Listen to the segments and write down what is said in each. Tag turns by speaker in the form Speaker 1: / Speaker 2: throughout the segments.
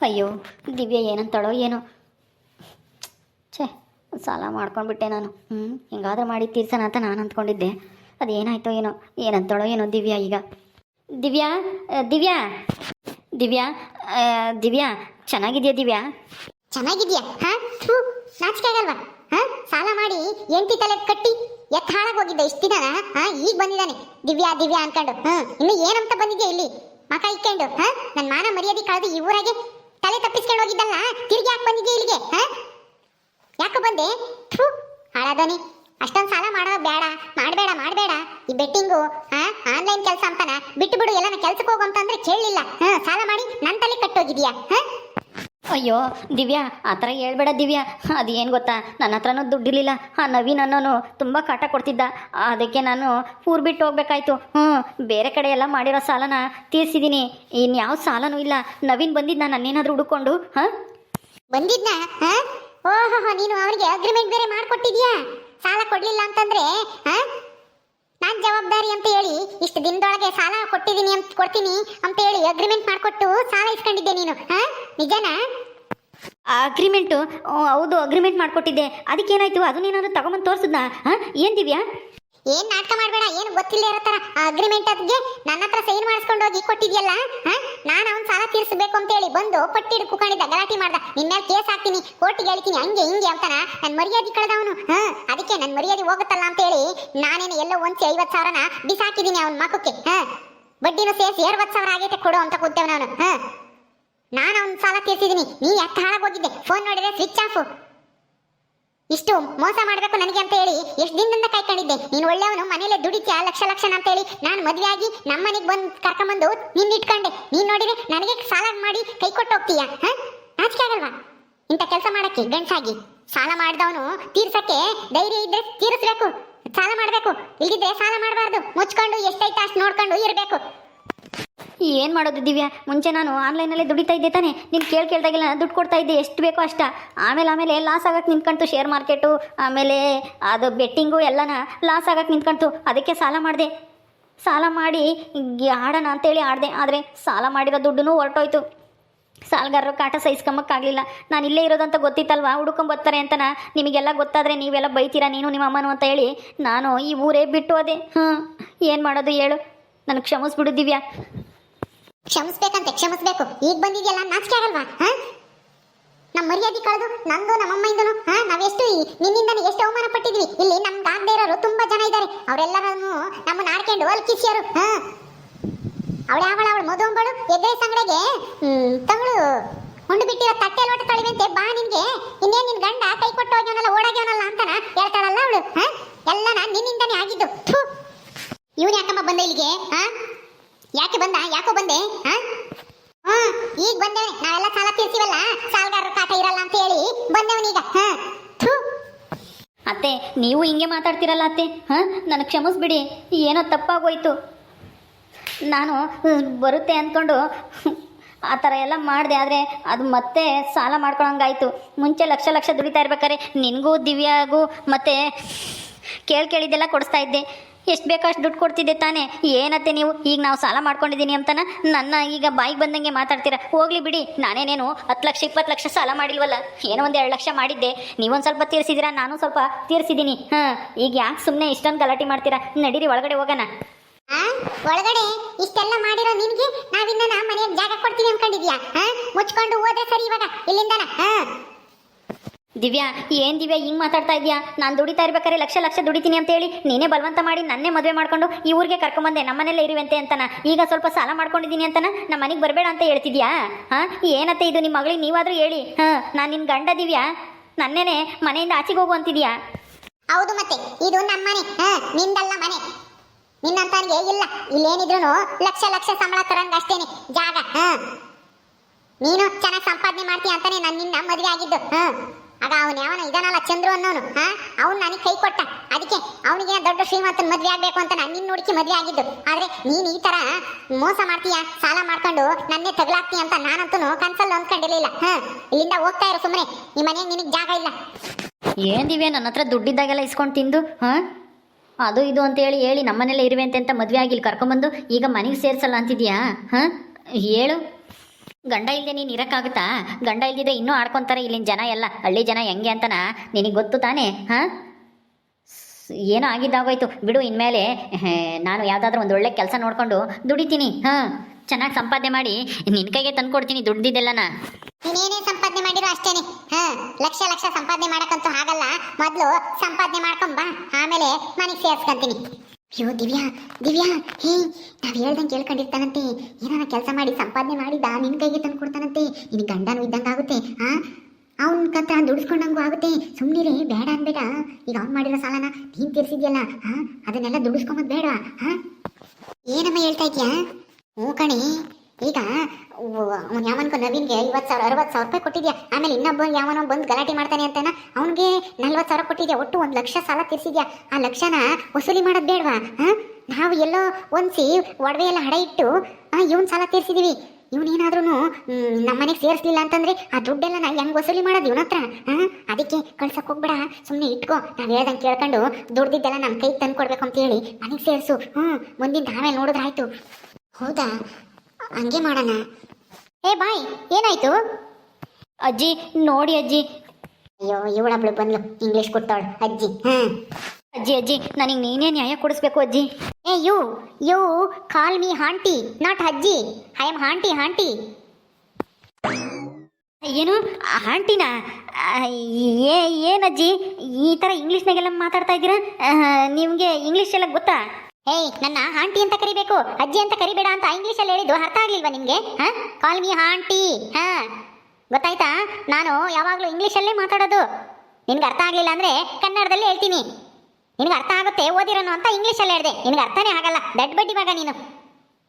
Speaker 1: ಅಯ್ಯೋ, ದಿವ್ಯ ಏನಂತಾಳೋ ಏನೋ. ಛೇ ಸಾಲ ಮಾಡ್ಕೊಂಡ್ಬಿಟ್ಟೆ ನಾನು. ಹ್ಞೂ ಹಿಂಗಾದ್ರೂ ಮಾಡಿ ತೀರ್ಸೋಣ ಅಂತ ನಾನು ಅಂದ್ಕೊಂಡಿದ್ದೆ. ಅದು ಏನಾಯ್ತೋ ಏನೋ, ಏನಂತಾಳೋ ಏನೋ ದಿವ್ಯಾ ಈಗ. ದಿವ್ಯಾ ದಿವ್ಯಾ. ದಿವ್ಯಾ ದಿವ್ಯಾ, ಚೆನ್ನಾಗಿದ್ಯಾ ದಿವ್ಯಾ?
Speaker 2: ಚೆನ್ನಾಗಿದ್ಯಾ? ಹಾ? ಥೂ, ನಾಚಿಕೆ ಆಗಲ್ವಾ? ಹಾ? ಸಾಲ ಮಾಡಿ ಎಂಟಿ ತಲೆ ಕಟ್ಟಿ ಎತ್ತ ಹಾಳಾಗಿ ಹೋಗಿದ್ದ ಇಷ್ಟ ದಿನ ಹಾ, ಈಗ ಬಂದಿದ್ದಾನೆ. ದಿವ್ಯಾ ದಿವ್ಯಾ ಅನ್ಕೊಂಡು. ಹ್ಞೂ ಇನ್ನು ಏನಂತ ಬಂದಿದ್ಯಾ ಇಲ್ಲಿ? ಮಕ ಇಕ್ಕೊಂಡು. ಹಾ? ನನ್ನ ಮಾನ ಮರ್ಯಾದೆ ಕಳೆದು ಊರಾಗೆ ತಲೆ ತಪ್ಪಿಸ್ಕೊಂಡು ಹೋಗಿದ್ದಲ್ಲ, ತಿರುಗಿ ಯಾಕೆ ಬಂದಿದ್ದೆ ಇಲ್ಲಿಗೆ ಯಾಕೆ ಬಂದೆ? ಥೂ, ಹಾಳಾದನಿ. ಅಷ್ಟೊಂದು ಸಾಲ ಮಾಡೋ ಬೇಡ ಮಾಡಬೇಡ ಮಾಡಬೇಡ. ಈ ಬೆಟ್ಟಿಂಗು ಹಾ ಆನ್ಲೈನ್ ಕೆಲಸ ಅಂತಾನ ಬಿಟ್ಟು ಬಿಡು ಎಲ್ಲನ ಕೆಲ್ಸಕ್ಕೆ ಹೋಗು ಅಂತಂದ್ರೆ ಕೇಳಲಿಲ್ಲ. ಹಾ, ಸಾಲ ಮಾಡಿ ನನ್ನ ತಲೆ ಕಟ್ಟೋಗಿದೀಯಾ, ಹಾ?
Speaker 1: ಅಯ್ಯೋ, ದಿವ್ಯಾ, ಆ ಥರ ಹೇಳ್ಬೇಡ ದಿವ್ಯಾ. ಅದೇನು ಗೊತ್ತಾ? ನನ್ನ ಹತ್ರನೂ ದುಡ್ಡಿರಲಿಲ್ಲ. ಆ ನವೀನ್ ಅನ್ನೋನು ತುಂಬ ಕಾಟ ಕೊಡ್ತಿದ್ದ. ಅದಕ್ಕೆ ನಾನು ಊರು ಬಿಟ್ಟು ಹೋಗ್ಬೇಕಾಯ್ತು. ಹ್ಞೂ ಬೇರೆ ಕಡೆ ಎಲ್ಲ ಮಾಡಿರೋ ಸಾಲನ ತೀರಿಸಿದ್ದೀನಿ ಇನ್ಯಾವ ಸಾಲನೂ ಇಲ್ಲ. ನವೀನ್ ಬಂದಿದ್ದ ನನ್ನೇನಾದರೂ ಹುಡುಕೊಂಡು, ಹಾಂ?
Speaker 2: ಬಂದಿದ್ನ? ಓಹೋ ನೀನು ಅವರಿಗೆ ಅಗ್ರಿಮೆಂಟ್ ಬೇರೆ ಮಾಡಿಕೊಟ್ಟಿದ್ಯಾ? ಸಾಲ ಕೊಡ್ಲಿಲ್ಲ ಅಂತಂದ್ರೆ, ಹಾಂ? ನಾನು ಜವಾಬ್ದಾರಿ ಅಂತ ಹೇಳಿ, ಇಷ್ಟು ದಿನದೊಳಗೆ ಸಾಲ ಕೊಟ್ಟಿದ್ದೀನಿ ಅಂತ ಕೊಡ್ತೀನಿ ಅಂತ ಹೇಳಿ ಅಗ್ರಿಮೆಂಟ್ ಮಾಡಿಕೊಟ್ಟು ಸಾಲ ಇಸ್ಕೊಂಡಿದ್ದೆ ನೀನು, ಹಾಂ? ನಿಜನಾ?
Speaker 1: ಅಗ್ರಿಮೆಂಟು ಹೌದು, ಅಗ್ರಿಮೆಂಟ್ ಮಾಡಿಕೊಟ್ಟಿದ್ದೆ. ಅದಕ್ಕೇನಾಯ್ತು? ಅದನ್ನೇನಾದ್ರು ತಗೊಂಬಂದು ತೋರಿಸಿದ್ನ? ಏನು ದಿವ್ಯಾ?
Speaker 2: ಏನ್ ನಾಟಕ ಮಾಡ್ಬೇಡ, ಏನು ಗೊತ್ತಿಲ್ಲ ಇರೋ ತರ ಅಗ್ರಿಮೆಂಟ್ ಅದ್ಗೆ ನನ್ನ ಹತ್ರ ಸೈನ್ ಮಾಡಿಸ್ಕೊಂಡು ಹೋಗಿ ಕೊಟ್ಟಿದ್ಯಲ್ಲ ನಾನು ಅವ್ನ್ ಸಾಲ ತೀರಿಸಬೇಕು ಅಂತ ಹೇಳಿ ಬಂದು ಪಟ್ಟಿಡು ಕುಕೊಂಡಿದ್ದ ಗಲಾಟಿ ಮಾಡ್ದ. ನಿನ್ನ ಮೇಲೆ ಕೇಸ್ ಹಾಕ್ತೀನಿ, ಕೋರ್ಟಿಗೆ ಹೇಳ್ತೀನಿ, ಹಂಗೆ ಹಿಂಗೆ ಅಂತಾನ. ನನ್ನ ಮರ್ಯಾದೆ ಕಳೆದವನು, ಹಾ? ಅದಕ್ಕೆ ನನ್ನ ಮರ್ಯಾದೆ ಹೋಗುತ್ತಲ್ಲ ಅಂತ ಹೇಳಿ ನಾನೇನು ಎಲ್ಲೋ ಒಂದ್ಸಿ ಐವತ್ ಸಾವಿರನ ಬಿಸಾಕಿದ್ದೀನಿ ಅವನ ಮಕ್ಕಕ್ಕೆ ಹಾ? ಬಡ್ಡಿನೂ ಸೇರಿಸಿ ಅರವತ್ತು ಸಾವಿರ ಆಗೈತೆ ಕೊಡು ಅಂತ ಕೂತೇವ್ ನಾನು, ಹಾ? ನಾನು ಅವನ ಸಾಲ ತೀರ್ಸಿದೀನಿ ನೀ ಎತ್ತ ಹಾಳಾಗೋಗಿದ್ದೆ ಫೋನ್ ನೋಡಿದ್ರೆ ಸ್ವಿಚ್ ಆಫ್ ಇಷ್ಟು ಮೋಸ ಮಾಡಬೇಕು ನನಗೆ ಅಂತ ಹೇಳಿ ಎಷ್ಟು ದಿನದಿಂದ ಕಾಯ್ಕೊಂಡಿದ್ದೆ? ನೀನು ಒಳ್ಳೆಯವನು ಮನೇಲೆ ದುಡಿತೀಯ, ಲಕ್ಷ ಲಕ್ಷ ಅಂತ ಹೇಳಿ ನಾನು ನಮ್ಮ ಮನೆಗೆ ಬಂದು ಕರ್ಕೊಂಬಂದು ನಿನ್ನ ಇಟ್ಕೊಂಡೆ ನೀನು ನೋಡಿದ್ರೆ ನನಗೆ ಸಾಲ ಮಾಡಿ ಕೈ ಕೊಟ್ಟು ಹೋಗ್ತೀಯಾ, ಹಾಂ? ನಾಚಿಕೆ ಆಗಲ್ವಾ? ಇಂಥ ಕೆಲಸ ಮಾಡಕ್ಕೆ ಗಂಟಾಗಿ ಸಾಲ ಮಾಡಿದವನು ತೀರ್ಸಕ್ಕೆ ಧೈರ್ಯ ಇದ್ರೆ ತೀರಿಸ್ಬೇಕು. ಸಾಲ ಮಾಡಬೇಕು. ಇಲ್ದಿದ್ರೆ ಸಾಲ ಮಾಡಬಾರ್ದು. ಮುಚ್ಕೊಂಡು ಎಷ್ಟೈತೆ ಅಷ್ಟು ನೋಡ್ಕೊಂಡು ಇರಬೇಕು.
Speaker 1: ಏನು ಮಾಡೋದು ದಿವ್ಯಾ? ಮುಂಚೆ ನಾನು ಆನ್ಲೈನಲ್ಲೇ ದುಡಿತಾ ಇದ್ದೆ ತಾನೇ. ನೀನು ಕೇಳಿ ಕೇಳ್ದಾಗೆಲ್ಲ ದುಡ್ಡು ಕೊಡ್ತಾ ಇದ್ದೆ. ಎಷ್ಟು ಬೇಕೋ ಅಷ್ಟ. ಆಮೇಲೆ ಆಮೇಲೆ ಲಾಸ್ ಆಗಕ್ಕೆ ನಿಂತ್ಕೊಂತು ಶೇರ್ ಮಾರ್ಕೆಟು ಆಮೇಲೆ ಅದು ಬೆಟ್ಟಿಂಗು ಎಲ್ಲನ ಲಾಸ್ ಆಗಕ್ಕೆ ನಿಂತ್ಕೊಂತು. ಅದಕ್ಕೆ ಸಾಲ ಮಾಡಿದೆ. ಸಾಲ ಮಾಡಿ ಆಡೋಣ ಅಂತೇಳಿ ಆಡಿದೆ. ಆದರೆ ಸಾಲ ಮಾಡಿರೋ ದುಡ್ಡು ಹೊರಟೋಯ್ತು. ಸಾಲಗಾರರು ಕಾಟ ಸಹಿಸ್ಕೊಂಬಕ್ಕಾಗಲಿಲ್ಲ ನಾನು ಇಲ್ಲೇ ಇರೋದಂತ ಗೊತ್ತಿತ್ತಲ್ವಾ? ಹುಡ್ಕೊಂಬರ್ತಾರೆ ಅಂತನ? ನಿಮಗೆಲ್ಲ ಗೊತ್ತಾದರೆ ನೀವೆಲ್ಲ ಬೈತೀರಾ ನೀನು ನಿಮ್ಮ ಅಮ್ಮನು ಅಂತ ಹೇಳಿ ನಾನು ಈ ಊರೇ ಬಿಟ್ಟು ಅದೇ ಹ್ಞೂ ಏನು ಮಾಡೋದು ಹೇಳು. ನನಗೆ ಕ್ಷಮಿಸ್ಬಿಡು ದಿವ್ಯಾ.
Speaker 2: ಕ್ಷಮಿಸ್ಬೇಕಂತೆ, ಕ್ಷಮಿಸ್ಬೇಕು. ಈಗ ಬಂದಿದೆಯಲ್ಲ, ನಾಚಿಕೆ ಆಗಲ್ವಾ? ಹಾ? ನಮ್ಮ ಮರ್ಯಾದೆ ಕಳೆದು, ನಂದು, ನಮ್ಮಮ್ಮಯಿಂದನು, ಹಾ? ನಾವೆಷ್ಟು ನಿನ್ನಿಂದನೇ ಎಷ್ಟು ಅವಮಾನ ಪಟ್ಟಿದ್ವಿ ಇಲ್ಲಿ ನಮ್ ಆಗದೆ ಇರೋರು ತುಂಬಾ ಜನ ಇದ್ದಾರೆ. ಅವರೆಲ್ಲರನ್ನು ನಮ್ಮನ್ನ ಆಡ್ಕೊಂಡು ಅಲ್ಕಿಸಿಯರು ಹಾ? ಅವಳ ಅವಳ ಅವಳು ಮದುವಂಬಳು ಎದುರೇ ಸಂಗಡೆಗೆ ತಂಗಳು ಹೊಂಡು ಬಿಟ್ಟಿರೋ ತಟ್ಟೆ ಲೋಟ ತೊಳಿವಂತೆ ಬಾ ನಿನ್ಗೆ. ಇನ್ನೇನ್ ನಿನ್ ಗಂಡ ಕೈ ಕೊಟ್ಟು ಹೋಗ್ಯವನಲ್ಲ ಓಡಾಗ್ಯವನಲ್ಲ ಅಂತಾನ ಹೇಳ್ತಾಳಲ್ಲ ಅವಳು, ಹಾ? ಎಲ್ಲನ ನಿನ್ನಿಂದನೇ ಆಗಿದ್ದು. ಇವನೇ ಅಕ್ಕಮ್ಮ ಬಂದ ಇಲ್ಲಿಗೆ, ಹಾ? ಯಾಕೆ ಬಂದ? ಯಾಕೋ ಬಂದೆ? ಹಾ? ಹಾ ಈಗ ಬಂದೆ ನಾವೆಲ್ಲ ಸಾಲ ತೀರ್ಸಿವಲ್ಲ? ಸಾಲಗಾರರ ಕಾಟ ಇರಲ್ಲ ಅಂತ ಹೇಳಿ ಬಂದೇವನೀಗ ಹಾ?
Speaker 1: ಅತ್ತೆ, ನೀವು ಹಿಂಗೆ ಮಾತಾಡ್ತಿರಲ್ಲ ಅತ್ತೆ. ಹಾಂ? ನನಗೆ ಕ್ಷಮಿಸ್ಬಿಡಿ. ಏನೋ ತಪ್ಪಾಗೋಯ್ತು. ನಾನು ಬರುತ್ತೆ ಅಂದ್ಕೊಂಡು ಆ ಥರ ಎಲ್ಲ ಮಾಡಿದೆ, ಆದರೆ ಅದು ಮತ್ತೆ ಸಾಲ ಮಾಡ್ಕೊಳಂಗಾಯ್ತು. ಮುಂಚೆ ಲಕ್ಷ ಲಕ್ಷ ದುಡಿತಾ ಇರ್ಬೇಕಾದ್ರೆ ನಿನಗೂ ದಿವ್ಯಾಗೂ ಮತ್ತೆ ಕೇಳಿ ಕೇಳಿದ್ದೆಲ್ಲ ಕೊಡಿಸ್ತಾ ಇದ್ದೆ. ಎಷ್ಟು ಬೇಕೋ ಅಷ್ಟು ದುಡ್ಡು ಕೊಡ್ತಿದ್ದೆ ತಾನೇ. ಏನತ್ತೆ ನೀವು? ಈಗ ನಾವು ಸಾಲ ಮಾಡ್ಕೊಂಡಿದ್ದೀನಿ ಅಂತನ? ನನ್ನ ಈಗ ಬಾಯಿಗೆ ಬಂದಂಗೆ ಮಾತಾಡ್ತೀರಾ? ಹೋಗ್ಲಿ ಬಿಡಿ. ನಾನೇನೇನು ಹತ್ತು ಲಕ್ಷ, ಇಪ್ಪತ್ತು ಲಕ್ಷ ಸಾಲ ಮಾಡಿಲ್ವಲ್ಲ? ಏನೋ ಒಂದು ಎರಡು ಲಕ್ಷ ಮಾಡಿದ್ದೆ. ನೀವೊಂದು ಸ್ವಲ್ಪ ತೀರಿಸಿದ್ದೀರಾ ನಾನು ಸ್ವಲ್ಪ ತೀರಿಸಿದ್ದೀನಿ ಹಾಂ, ಈಗ ಯಾಕೆ ಸುಮ್ಮನೆ ಇಷ್ಟೊಂದು ಗಲಾಟೆ ಮಾಡ್ತೀರಾ? ನಡೀರಿ, ಒಳಗಡೆ ಹೋಗೋಣ.
Speaker 2: ಒಳಗಡೆ? ಇಷ್ಟೆಲ್ಲ ಮಾಡಿರೋ ನಿನ್ಗೆ ನಾವಿನ್ನ ಮನೆಯ ಜಾಗ ಕೊಡ್ತೀನಿ ಅನ್ಕೊಂಡಿದ್ಯಾ? ಮುಚ್ಕೊಂಡು ಹೋದ್ರೆ ಸರಿ ಇವಾಗ? ಇಲ್ಲಿಂದನ?
Speaker 1: ದಿವ್ಯಾ, ಏನ್ ದಿವ್ಯಾ, ಹಿಂಗ್ ಮಾತಾಡ್ತಾ ಇದ್ಯಾ? ನಾನು ದುಡಿತಾ ಇರ್ಬೇಕಾದ್ರೆ ಲಕ್ಷ ಲಕ್ಷ ದುಡಿತೀನಿ ಅಂತೇಳಿ ನೀನೇ ಬಲವಂತ ಮಾಡಿ ನನ್ನೇ ಮದುವೆ ಮಾಡ್ಕೊಂಡು ಈ ಊರಿಗೆ ಕರ್ಕೊಂಬಂದೆ ನಮ್ಮನೆಲ್ಲ ಇರುವಂತೆ ಅಂತನ. ಈಗ ಸ್ವಲ್ಪ ಸಾಲ ಮಾಡ್ಕೊಂಡಿದ್ದೀನಿ ಅಂತನ? ನಮ್ಮ ಮನೆಗೆ ಬರಬೇಡ ಅಂತ ಹೇಳ್ತಿದ್ಯಾ? ಹಾ? ಏನತ್ತೆ ಇದು ನಿಮ್ಮ ಮಗಳಿಗೆ ನೀವಾದರೂ ಹೇಳಿ. ಹಾಂ, ನಾನು ನಿನ್ನ ಗಂಡ ದಿವ್ಯಾ. ನನ್ನೇನೆ ಮನೆಯಿಂದ ಆಚೆಗೆ ಹೋಗು ಅಂತಿದ್ಯಾ?
Speaker 2: ಹೌದು ಮತ್ತೆ. ಇದು ನಮ್ಮ ಮನೆ. ಹಾ, ನಿಂದಲ್ಲ ಮನೆ. ನಿನ್ನಂತನಿಗೆ ಇಲ್ಲ. ಇಲ್ಲೇನಿದ್ರು ಲಕ್ಷ ಲಕ್ಷ ಸಂಬಳ ತರಂಗ ಅಷ್ಟೇನೆ. ಜಾಗ. ಹಾ. ನೀನು ಚೆನ್ನಾಗಿ ಸಂಪಾದನೆ ಮಾಡ್ತೀಯ ಅಂತಾನೆ ನಾನು ನಿನ್ನ ಮದುವೆ ಆಗಿದ್ದು. ಹಾ. ಆಗ ಅವನು ಯಾವನ ಇದನಲ್ಲ ಚಂದ್ರು ಅನ್ನೋನು, ಹಾ? ಅವ್ನು ನನಗೆ ಕೈ ಕೊಟ್ಟ. ಅದಕ್ಕೆ ಅವನಿಗೆ ದೊಡ್ಡ ಶ್ರೀಮಂತನ ಮದ್ವೆ ಆಗ್ಬೇಕು ಅಂತ ನಾನು ನಿನ್ನ ಹುಡುಕಿ ಮದುವೆ ಆಗಿದ್ದು. ಆದ್ರೆ ನೀನು ಈ ತರ ಮೋಸ ಮಾಡ್ತೀಯ? ಸಾಲ ಮಾಡ್ಕೊಂಡು ನನ್ನೇ ತಗಲಾಕ್ತೀಯ ಅಂತ ನಾನಂತೂ ಕನ್ಸಲ್ಲಿ ಅಂದ್ಕೊಂಡಿರ್ಲಿಲ್ಲ ಹಾ? ಇಲ್ಲಿಂದ ಹೋಗ್ತಾ ಇರೋ ಸುಮ್ಮನೆ ಈ ಮನೆಗೆ ನಿನಗೆ ಜಾಗ ಇಲ್ಲ.
Speaker 1: ಏನ್ ದಿವ್ಯ ನನ್ನ ಹತ್ರ ದುಡ್ಡಿದ್ದಾಗೆಲ್ಲ ಇಸ್ಕೊಂಡು ತಿಂದು, ಹಾ? ಅದು ಇದು ಅಂತ ಹೇಳಿ ಹೇಳಿ ನಮ್ಮನೆಲ್ಲ ಇರುವೆ ಅಂತ ಮದ್ವೆ ಆಗಿಲ್ಲ. ಕರ್ಕೊಂಡ್ಬಂದು ಈಗ ಮನೆಗೆ ಸೇರಿಸಲ್ಲ ಅಂತಿದ್ಯಾ? ಹಾ? ಹೇಳು. ಗಂಡ ಇಲ್ಲದೆ ನೀನು ಇರೋಕ್ಕಾಗುತ್ತಾ? ಗಂಡ ಇಲ್ದಿದ್ರೆ ಇನ್ನೂ ಆಡ್ಕೊಂತಾರೆ ಇಲ್ಲಿನ ಜನ ಎಲ್ಲ. ಹಳ್ಳಿ ಜನ ಹೆಂಗೆ ಅಂತನ? ನಿನಗೆ ಗೊತ್ತು ತಾನೇ, ಹ? ಏನೋ ಆಗಿದ್ದಾಗೋಯ್ತು. ಬಿಡು ಇನ್ಮೇಲೆ ನಾನು ಯಾವುದಾದ್ರೂ ಒಂದು ಒಳ್ಳೆ ಕೆಲಸ ನೋಡ್ಕೊಂಡು ದುಡಿತೀನಿ, ಹಾಂ? ಚೆನ್ನಾಗಿ ಸಂಪಾದನೆ ಮಾಡಿ ನಿನ್ನ ಕೈಗೆ ತಂದು ಕೊಡ್ತೀನಿ ದುಡ್ದಿದ್ದೆಲ್ಲನ.
Speaker 2: ನೀನೇನೇ ಸಂಪಾದನೆ ಮಾಡಿರೋ ಅಷ್ಟೇನೆ, ಹ? ಲಕ್ಷ ಲಕ್ಷ ಸಂಪಾದನೆ ಮಾಡಕ್ಕಂತೂ ಆಗಲ್ಲ. ಮೊದ್ಲು ಸಂಪಾದನೆ ಮಾಡ್ಕೊಂಬಾ ಆಮೇಲೆ ಮನೆಗೆ ಸೇರ್ಸ್ಕೊಂತೀನಿ. ಅಯ್ಯೋ, ದಿವ್ಯಾ ದಿವ್ಯಾ, ಹೇ, ನಾವ್ ಹೇಳ್ದಂಗೆ ಕೇಳ್ಕೊಂಡಿರ್ತಾನಂತೆ. ಏನಾರ ಕೆಲಸ ಮಾಡಿ, ಸಂಪಾದನೆ ಮಾಡಿದ? ನಿನ್ ಕೈಗೆ ತಂದು ಕೊಡ್ತಾನಂತೆ. ನಿನ್ ಗಂಡನೂ ಇದ್ದಂಗೆ ಆಗುತ್ತೆ ಹಾ ಅವ್ನ ಕತ್ರ ದುಡಿಸ್ಕೊಂಡಂಗೂ ಆಗುತ್ತೆ. ಸುಮ್ನಿರಿ ಬೇಡ ಅನ್ಬೇಡ. ಈಗ ಅವ್ನ್ ಮಾಡಿರೋ ಸಾಲನ ನೀನ್ ತೀರ್ಸಿದ್ಯಲ್ಲ ಹಾ ಅದನ್ನೆಲ್ಲ ದುಡಿಸ್ಕೊಂಬದ್ ಬೇಡ ಹಾ ಏನಮ್ಮ ಹೇಳ್ತಾ ಇದ್ಯಾ? ಓ ಕಣೆ. ಈಗ ಅವ್ನು ಯಾವನ್ಕೋ ನವೀನ್ಗೆ ಐವತ್ತು ಸಾವಿರ ಅರವತ್ತು ಸಾವಿರ ರೂಪಾಯಿ ಕೊಟ್ಟಿದ್ಯಾ? ಆಮೇಲೆ ಇನ್ನೊಬ್ಬ ಯಾವನೋ ಬಂದು ಗಲಾಟೆ ಮಾಡ್ತಾನೆ ಅಂತಾನ? ಅವನಿಗೆ ನಲ್ವತ್ತು ಸಾವಿರ ಕೊಟ್ಟಿದ್ಯಾ? ಒಟ್ಟು ಒಂದು ಲಕ್ಷ ಸಾಲ ತೀರ್ಸಿದ್ಯಾ? ಆ ಲಕ್ಷನ ವಸೂಲಿ ಮಾಡೋದು ಬೇಡವಾ? ಹಾಂ? ನಾವು ಎಲ್ಲೋ ಒಂದ್ಸಿ ಒಡವೆ ಎಲ್ಲ ಹಡ ಇಟ್ಟು ಇವನ್ ಸಾಲ ತೀರ್ಸಿದೀವಿ. ಇವನೇನಾದ್ರೂ ನಮ್ಮ ಮನೆಗೆ ಸೇರಿಸ್ಲಿಲ್ಲ ಅಂತಂದ್ರೆ ಆ ದುಡ್ಡೆಲ್ಲ ನಾ ಹೆಂಗ್ ವಸೂಲಿ ಮಾಡೋದು ಇವನ ಹತ್ರ? ಅದಕ್ಕೆ ಕಳ್ಸಕ್ಕೆ ಹೋಗ್ಬೇಡ. ಸುಮ್ಮನೆ ಇಟ್ಕೋ. ನಾವು ಹೇಳ್ದಂಗೆ ಕೇಳ್ಕೊಂಡು ದುಡ್ದಿದ್ದೆಲ್ಲ ನಮ್ಮ ಕೈಗೆ ತಂದು ಕೊಡ್ಬೇಕು ಅಂತ ಹೇಳಿ ಮನೆಗೆ ಸೇರಿಸು. ಹ್ಞೂ ಮುಂದಿನ ಆಮೇಲೆ ನೋಡಿದ್ರಾಯ್ತು. ಹೌದಾ? ಹಂಗೆ ಮಾಡೋಣ. ಏ ಬಾಯ್, ಏನಾಯ್ತು?
Speaker 1: ಅಜ್ಜಿ, ನೋಡಿ ಅಜ್ಜಿ.
Speaker 2: ಅಯ್ಯೋ ಇವಳಬ್ಳು ಬಂದ್ಲು. ಇಂಗ್ಲಿಷ್ ಕೊಟ್ಟವಳು ಅಜ್ಜಿ. ಹ್ಮ್.
Speaker 1: ಅಜ್ಜಿ ಅಜ್ಜಿ, ನನಗೆ ನೀನೇ ನ್ಯಾಯ ಕೊಡಿಸ್ಬೇಕು ಅಜ್ಜಿ.
Speaker 2: ಏ, you you call me aunty not ಅಜ್ಜಿ. ಐ ಆಮ್ ಹಾಂಟಿ ಹಾಂಟಿ
Speaker 1: ಏನು, ಆಂಟಿನಾ? ಏ ಏನಜ್ಜಿ ಈ ಥರ ಇಂಗ್ಲೀಷ್ನಾಗೆಲ್ಲ ಮಾತಾಡ್ತಾ ಇದ್ದೀರಾ? ನಿಮಗೆ ಇಂಗ್ಲೀಷ್ ಎಲ್ಲ ಗೊತ್ತಾ?
Speaker 2: ಏಯ್, ನನ್ನ ಆಂಟಿ ಅಂತ ಕರಿಬೇಕು, ಅಜ್ಜಿ ಅಂತ ಕರಿಬೇಡ ಅಂತ ಇಂಗ್ಲೀಷಲ್ಲಿ ಹೇಳಿದ್ದು ಅರ್ಥ ಆಗ್ಲಿಲ್ವಾ ನಿಮ್ಗೆ? ಹಾ? ಕಾಲ್ ಮಿ ಆಂಟಿ ಹಾ. ಗೊತ್ತಾಯ್ತಾ? ನಾನು ಯಾವಾಗಲೂ ಇಂಗ್ಲಿಷಲ್ಲೇ ಮಾತಾಡೋದು. ನಿನ್ಗೆ ಅರ್ಥ ಆಗ್ಲಿಲ್ಲ ಅಂದ್ರೆ ಕನ್ನಡದಲ್ಲಿ ಹೇಳ್ತೀನಿ. ನಿನ್ಗೆ ಅರ್ಥ ಆಗುತ್ತೆ ಓದಿರೋನು ಅಂತ ಇಂಗ್ಲೀಷಲ್ಲಿ ಹೇಳಿದೆ. ನಿನಗೆ ಅರ್ಥನೇ ಆಗಲ್ಲ. ದಡ್ಡ ಬಡ್ಡಿ ಮಗ ನೀನು.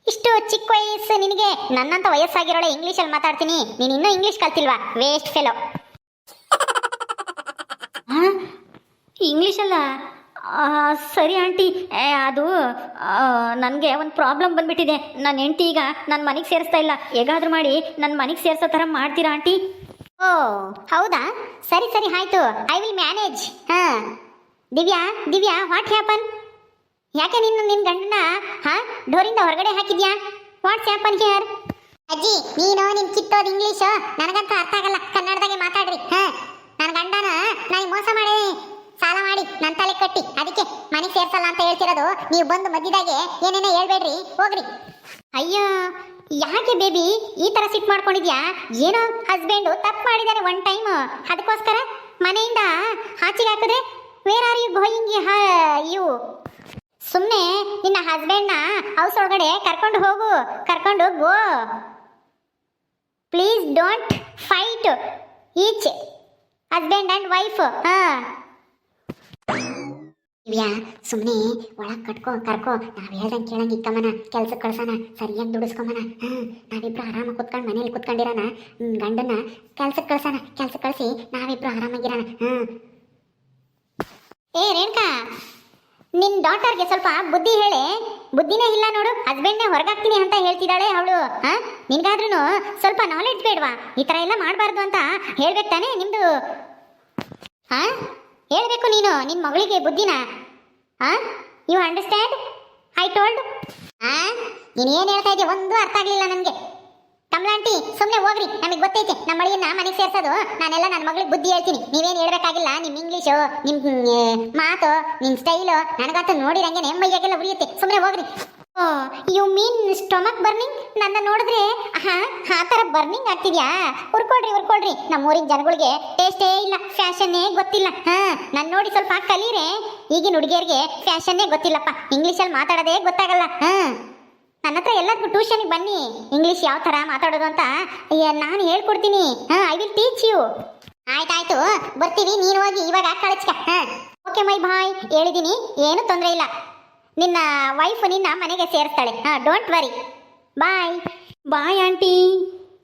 Speaker 2: ಇಷ್ಟು ಚಿಕ್ಕ ವಯಸ್ಸು ನಿನಗೆ. ನನ್ನಂತ ವಯಸ್ಸಾಗಿರೋಳೆ ಇಂಗ್ಲೀಷಲ್ಲಿ ಮಾತಾಡ್ತೀನಿ. ನೀನು ಇನ್ನೂ ಇಂಗ್ಲೀಷ್ ಕಲ್ತಿಲ್ವಾ? ವೇಸ್ಟ್ ಫೆಲೋ
Speaker 1: ಹಾಂ? ಇಂಗ್ಲೀಷಲ್ಲ? ಸರಿ ಆಂಟಿ. ಅದು ನನಗೆ ಒಂದು ಪ್ರಾಬ್ಲಮ್ ಬಂದ್ಬಿಟ್ಟಿದೆ. ನನ್ನ ಹೆಂಡತಿ ಈಗ ನನ್ನ ಮನೆಗೆ ಸೇರಿಸ್ತಾ ಇಲ್ಲ. ಹೇಗಾದ್ರೂ ಮಾಡಿ ನನ್ನ ಮನೆಗೆ ಸೇರಿಸೋ ಥರ ಮಾಡ್ತೀರಾ ಆಂಟಿ?
Speaker 2: ಓ, ಹೌದಾ? ಸರಿ ಸರಿ, ಆಯ್ತು. ಐ ವಿಲ್ ಮ್ಯಾನೇಜ್ ಹಾಂ. ದಿವ್ಯಾ ದಿವ್ಯಾ ವಾಟ್ ಹ್ಯಾಪನ್ ಯಾಕೆ ನೀನು ನಿನ್ನ ಗಂಡನ ಹಾ, ಡೋರಿಂದ ಹೊರಗಡೆ ಹಾಕಿದ್ಯಾ? ವಾಟ್ಸ್ ಹ್ಯಾಪನ್ ಹಿಯರ್ ಅಜ್ಜಿ, ನೀನು ನಿನ್ ಕಿತ್ತೋದು ಇಂಗ್ಲೀಷು ನನಗಂತೂ ಅರ್ಥ ಆಗಲ್ಲ. ಕನ್ನಡದಾಗೆ ಮಾತಾಡ್ರಿ. ಹಾ. ನನ್ನ ಗಂಡನ ನಾನು ಮೋಸ ಮಾಡೇನಿ. ಸಾಲ ಮಾಡಿ ನನ್ನ ತಲೆ ಕಟ್ಟಿ. ಅದಕ್ಕೆ ಮನೆಗೆ ಸೇರ್ಸಲ್ಲ ಅಂತ ಹೇಳ್ತಿರೋದು. ನೀವು ಬಂದು ಮಧ್ಯದಾಗೆ ಏನೇನೋ ಹೇಳ್ಬೇಡ್ರಿ. ಹೋಗ್ರಿ. ಅಯ್ಯೋ, ಯಾಕೆ ಬೇಬಿ? ಈ ತರ ಸಿಟ್ ಮಾಡ್ಕೊಂಡಿದ್ಯಾ? ಏನೋ ಹಸ್ಬೆಂಡು ತಪ್ಪು ಮಾಡಿದ್ದಾರೆ ಒನ್ ಟೈಮ್ ಅದಕ್ಕೋಸ್ಕರ ಮನೆಯಿಂದ ಆಚೆಗೆ ಹಾಕಿದ್ರೆ where are you going you ಸುಮ್ಮನೆ ನಿನ್ನ ಹಸ್ಬೆಂಡ್ನ ಹೌಸ್ ಒಳಗಡೆ ಕರ್ಕೊಂಡು ಹೋಗು. ಕರ್ಕೊಂಡು go. Please don't fight each husband and wife ಹಾ. ದಿವ್ಯಾ ಸುಮ್ಮನೆ ಒಳಗೆ ಕಟ್ಕೋ ಕರ್ಕೋ. ನಾವು ಹೇಳ್ದಂಗೆ ಕೇಳಂಗೆ ಇಕ್ಕಮ್ಮನ ಕೆಲ್ಸಕ್ಕೆ ಕಳ್ಸೋಣ ಸರಿಯಾಗಿ ದುಡಿಸ್ಕೊಂಬನ. ಹಾಂ ನಾವಿಬ್ರು ಆರಾಮಾಗಿ ಕುತ್ಕೊಂಡು ಮನೇಲಿ ಕುತ್ಕೊಂಡಿರೋಣ ಹ್ಮ್, ಗಂಡನ್ನ ಕೆಲ್ಸಕ್ಕೆ ಕಳ್ಸೋಣ ಕೆಲ್ಸಕ್ಕೆ ಕಳಿಸಿ ನಾವಿಬ್ರು ಆರಾಮಾಗಿರೋಣ ಹಾಂ. ಏ ರೇಣುಕಾ ನಿನ್ನ ಡಾಟರ್ಗೆ ಸ್ವಲ್ಪ ಬುದ್ಧಿ ಹೇಳಿ. ಬುದ್ಧಿನೇ ಇಲ್ಲ ನೋಡು ಹಸ್ಬೆಂಡ್ನೇ ಹೊರಗಾಗ್ತೀನಿ ಅಂತ ಹೇಳ್ತಿದ್ದಾಳೆ ಅವಳು ಹಾ? ನಿನ್ಗಾದ್ರೂ ಸ್ವಲ್ಪ ನಾಲೆಡ್ಜ್ ಬೇಡವಾ? ಈ ಥರ ಎಲ್ಲ ಮಾಡಬಾರ್ದು ಅಂತ ಹೇಳ್ಬೇಕು ತಾನೇ ನಿಮ್ಮದು ಹಾ? ಹೇಳಬೇಕು ನೀನು ನಿನ್ನ ಮಗಳಿಗೆ ಬುದ್ಧಿನ. ಹಾ ಯು ಅಂಡರ್ಸ್ಟ್ಯಾಂಡ್ ಐ ಟೋಲ್ಡ್ ಹಾ ನೀನು ಏನು ಹೇಳ್ತಾ ಇದೆಯಾ ಒಂದು ಅರ್ಥ ಆಗಲಿಲ್ಲ ನನಗೆ. ಕಮಲಾಂಟಿ ಸುಮ್ಮನೆ ಹೋಗ್ರಿ. ನಮಗೆ ಗೊತ್ತೈತೆ. ನಮ್ಮ ಮಳಿಯನ್ನ ಮನೆಗೆ ಸೇರ್ಸೋದು. ನಾನೆಲ್ಲ ನನ್ನ ಮಗಳಿಗೆ ಬುದ್ಧಿ ಹೇಳ್ತೀನಿ. ನೀವೇನು ಹೇಳ್ಬೇಕಾಗಿಲ್ಲ? ನಿಮ್ಮ ಇಂಗ್ಲೀಷು ನಿಮ್ಮ ಮಾತು ನಿಮ್ಮ ಸ್ಟೈಲು ನನಗಂತೂ ನೋಡಿರಂಗೆ ನೆಮ್ಮದಿಯಾಗೆಲ್ಲ ಉರಿಯುತ್ತೆ. ಸುಮ್ಮನೆ ಹೋಗ್ರಿ. Oh you mean stomach burning ನನ್ನ ನೋಡಿದ್ರೆ ಹಾ ಆ ಥರ ಬರ್ನಿಂಗ್ ಆಗ್ತಿದ್ಯಾ? ಹುರ್ಕೊಳ್ರಿ ಹುರ್ಕೊಳ್ರಿ. ನಮ್ಮ ಊರಿನ ಜನಗಳಿಗೆ ಟೇಸ್ಟೇ ಇಲ್ಲ ಫ್ಯಾಷನ್ನೇ ಗೊತ್ತಿಲ್ಲ. ಹಾ ನನ್ನ ನೋಡಿ ಸ್ವಲ್ಪ ಕಲೀರೆ. ಈಗಿನ ಹುಡುಗಿಯರಿಗೆ ಫ್ಯಾಷನ್ನೇ ಗೊತ್ತಿಲ್ಲಪ್ಪ. ಇಂಗ್ಲೀಷಲ್ಲಿ ಮಾತಾಡೋದೇ ಗೊತ್ತಾಗಲ್ಲ. ಹಾ. ನನ್ನ ಹತ್ರ ಎಲ್ಲದಕ್ಕೂ ಟ್ಯೂಷನ್ಗೆ ಬನ್ನಿ. ಇಂಗ್ಲೀಷ್ ಯಾವ ಥರ ಮಾತಾಡೋದು ಅಂತ ನಾನು ಹೇಳ್ಕೊಡ್ತೀನಿ. ಹಾಂ ಐ ವಿಲ್ ಟೀಚ್ ಯು ಆಯ್ತಾಯ್ತು. ಬರ್ತೀವಿ, ನೀನು ಹೋಗಿ ಇವಾಗ ಕಳಿಸ್ಕ ಹಾಂ. ಓಕೆ ಮೈ ಬಾಯ್ ಹೇಳಿದ್ದೀನಿ ಏನು ತೊಂದರೆ ಇಲ್ಲ. ನಿನ್ನ ವೈಫ್ ನಿನ್ನ ಮನೆಗೆ ಸೇರಿಸ್ತಾಳೆ. ಹಾ don't worry bye
Speaker 1: bye aunty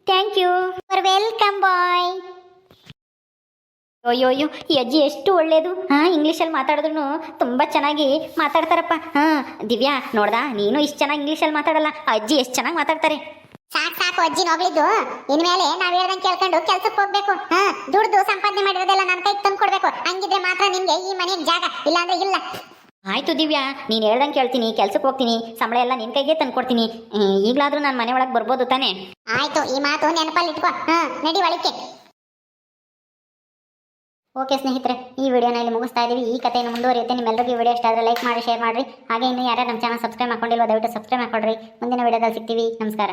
Speaker 1: thank you
Speaker 2: welcome bye
Speaker 1: ಅಯ್ಯೋ ಅಯ್ಯೋ ಈ ಅಜ್ಜಿ ಎಷ್ಟು ಒಳ್ಳೇದು. ಹಾಂ ಇಂಗ್ಲೀಷಲ್ಲಿ ಮಾತಾಡಿದ್ರು ತುಂಬ ಚೆನ್ನಾಗಿ ಮಾತಾಡ್ತಾರಪ್ಪ. ಹಾಂ ದಿವ್ಯಾ ನೋಡ್ದಾ ನೀನು ಇಷ್ಟು ಚೆನ್ನಾಗಿ ಇಂಗ್ಲೀಷಲ್ಲಿ ಮಾತಾಡಲ್ಲ. ಆ ಅಜ್ಜಿ ಎಷ್ಟು ಚೆನ್ನಾಗಿ ಮಾತಾಡ್ತಾರೆ.
Speaker 2: ಸಾಕು ಸಾಕು ಅಜ್ಜಿ ನೋಗ್ಲಿದ್ದು. ಇನ್ಮೇಲೆ ನಾವ್ ಹೇಳ್ದಂಗೆ ಕೇಳ್ಕೊಂಡು ಕೆಲ್ಸಕ್ಕೆ ಹೋಗ್ಬೇಕು. ಹಾ ದುಡ್ದು ಸಂಪಾದನೆ ಮಾಡಿರೋದೆಲ್ಲ ನನ್ನ ಕೈಗೆ ತಂದು ಕೊಡ್ಬೇಕು ಹಂಗಿದ್ರೆ ಮಾತ್ರ ನಿಮ್ಗೆ ಈ ಮನೆಗೆ ಜಾಗ ಇಲ್ಲಾಂದ್ರೆ ಇಲ್ಲ.
Speaker 1: ಆಯಿತು ದಿವ್ಯಾ ನೀನು ಹೇಳ್ದಂಗೆ ಕೇಳ್ತೀನಿ ಕೆಲ್ಸಕ್ಕೆ ಹೋಗ್ತೀನಿ ಸಂಬಳ ಎಲ್ಲ ನಿನ್ನ ಕೈಗೆ ತಂದ್ಕೊಡ್ತೀನಿ ಈಗಲಾದರೂ ನಾನು ಮನೆ ಒಳಗೆ ಬರ್ಬೋದು ತಾನೇ?
Speaker 2: ಆಯ್ತು ಈ ಮಾತು ನೆನಪಲ್ಲಿ ಇಟ್ಕೋ. ಹಾಂ ನಡಿ ಒಳಕ್ಕೆ.
Speaker 1: ಓಕೆ ಸ್ನೇಹಿತರೆ ಈ ವಿಡಿಯೋನ ಇಲ್ಲಿ ಮುಗಿಸ್ತಾ ಇದ್ದೀವಿ ಈ ಕಥೆಯನ್ನು ಮುಂದುವರಿಯುತ್ತೆ. ನಿಮ್ಮೆಲ್ಲರಿಗೂ ಈ ವಿಡಿಯೋ ಇಷ್ಟ ಆದರೆ ಲೈಕ್ ಮಾಡಿ ಶೇರ್ ಮಾಡಿರಿ. ಹಾಗೆ ಇನ್ನು ಯಾರ್ಯಾರು ನಮ್ಮ ಚಾನಲ್ ಸಬ್ಸ್ಕ್ರೈಬ್ ಮಾಡ್ಕೊಂಡಿಲ್ವ ದಯವಿಟ್ಟು ಸಬ್ಸ್ಕ್ರೈಬ್ ಮಾಡ್ಕೊಡ್ರಿ ಮುಂದಿನ ವಿಡಿಯೋದಲ್ಲಿ ಸಿಗ್ತೀವಿ. ನಮಸ್ಕಾರ.